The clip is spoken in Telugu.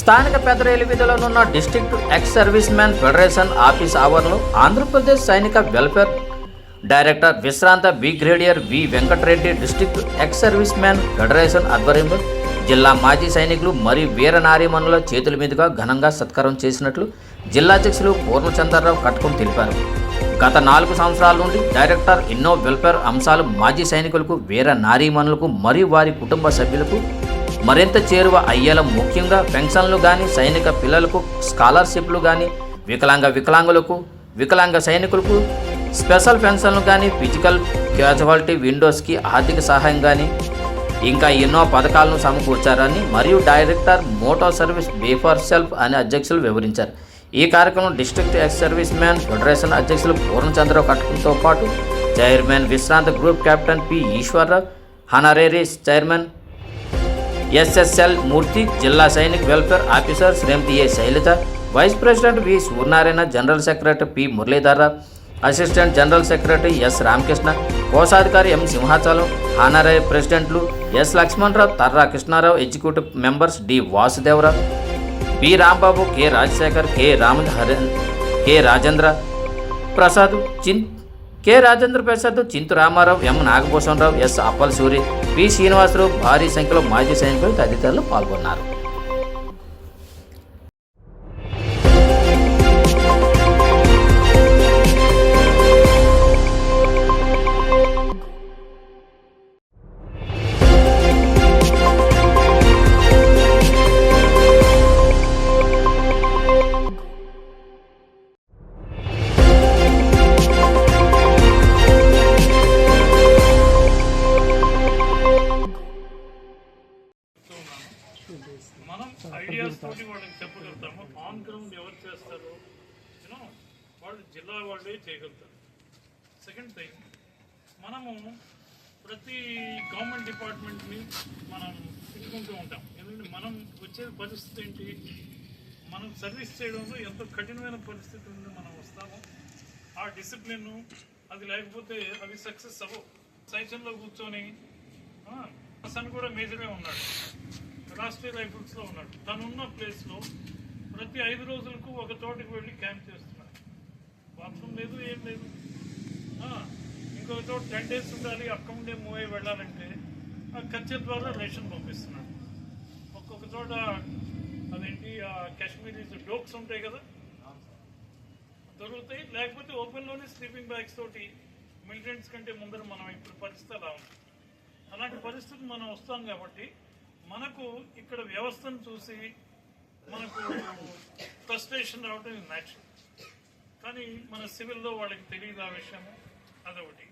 స్థానిక పెద్ద వీధిలో ఉన్న district ex serviceman federation office ఆవరణలో ఆంధ్రప్రదేశ్ సైనిక వెల్ఫేర్ డైరెక్టర్ విశ్రాంత brigadier V Venkatareddy district ex serviceman federation ఆధ్వర్యంలో జిల్లా మాజీ సైనికులు మరియు వీర నారీమణుల చేతుల మీదుగా ఘనంగా సత్కారం చేసినట్లు జిల్లా అధ్యక్షులు పూర్ణచంద్రరావు కట్టుకుని తెలిపారు. గత నాలుగు సంవత్సరాల నుండి డైరెక్టర్ ఎన్నో వెల్ఫేర్ అంశాలు మాజీ సైనికులకు వీర నారీమణులకు మరియు వారి కుటుంబ సభ్యులకు మరింత చేరువ అయ్యేలా ముఖ్యంగా పెన్షన్లు కానీ సైనిక పిల్లలకు స్కాలర్షిప్లు కానీ వికలాంగ వికలాంగులకు వికలాంగ సైనికులకు స్పెషల్ పెన్షన్లు కానీ ఫిజికల్ క్యాజువాలిటీ విండోస్కి ఆర్థిక సహాయం కానీ ఇంకా ఎన్నో పథకాలను సమకూర్చారని మరియు director motto service before self అని అధ్యక్షులు వివరించారు. ఈ కార్యక్రమం district ex service man federation అధ్యక్షులు పూర్ణచంద్రరావు కట్కంతో పాటు చైర్మన్ విశ్రాంత group captain P Eswararao honorary chairman SSL Murthy జిల్లా Sainik welfare officer Srimati A. Sailaja vice president V. Suryanarayana general secretary P. Muralidhara assistant general secretary S. Ramakrishna కోశాధికారి ఎం. సింహాచలం ఆనరయ ప్రెసిడెంట్లు S. Lakshmanarao Tarra Krishnarao executive members D. Vasudevarao B. Rambabu K. Rajasekhar K. Rama Hari K. Rajendra Prasad చిన్ K Rajendra Prasad Chintu Ramarao M Nagabhushanarao S Appal Suri P Srinivasarao భారీ సంఖ్యలో మాజీ సైనికులు తదితరులు పాల్గొన్నారు. మనం ఐడియాస్ తోటి వాళ్ళకి చెప్పగలుగుతాము. ఆన్ గ్రౌండ్ ఎవరు చేస్తారు? యూనో వాళ్ళు జిల్లా వాళ్ళే చేయగలుగుతారు. సెకండ్ థింగ్ మనము ప్రతి గవర్నమెంట్ డిపార్ట్మెంట్ని మనం తిట్టుకుంటూ ఉంటాం. ఎందుకంటే మనం వచ్చే పరిస్థితి ఏంటి? మనం సర్వీస్ చేయడంలో ఎంతో కఠినమైన పరిస్థితి నుండి మనం వస్తాము. ఆ డిసిప్లిన్ అది లేకపోతే అవి సక్సెస్ అవ్వవు. సైజన్లో కూర్చొని సన్ కూడా మేజరే ఉన్నాడు. రాష్ట్రీయ రైఫిల్స్లో ఉన్నాడు. తను ఉన్న ప్లేస్లో ప్రతి ఐదు రోజులకు ఒక చోటకి వెళ్ళి క్యాంప్ చేస్తున్నాడు. బాత్రూమ్ లేదు ఏం లేదు. ఇంకొక చోట టెన్ డేస్ ఉండాలి అక్కడ ఉండే మూవ్ అయ్యి వెళ్ళాలంటే ఆ కచ్చర్ ద్వారా రేషన్ పంపిస్తున్నాడు. ఒక్కొక్క చోట అదేంటి ఆ డోక్స్ ఉంటాయి కదా? దొరుకుతాయి. లేకపోతే ఓపెన్లోనే స్లీపింగ్ బ్యాగ్స్ తోటి మిలిటెంట్స్ కంటే ముందర మనం ఇప్పుడు పరిస్థితి అలా ఉంది. అలాంటి పరిస్థితి మనం వస్తాం కాబట్టి మనకు ఇక్కడ వ్యవస్థను చూసి మనకు ఫ్రస్ట్రేషన్ రావడం న్యాచురల్ కానీ మన సివిల్లో వాళ్ళకి తెలియదు ఆ విషయము. అదొకటి.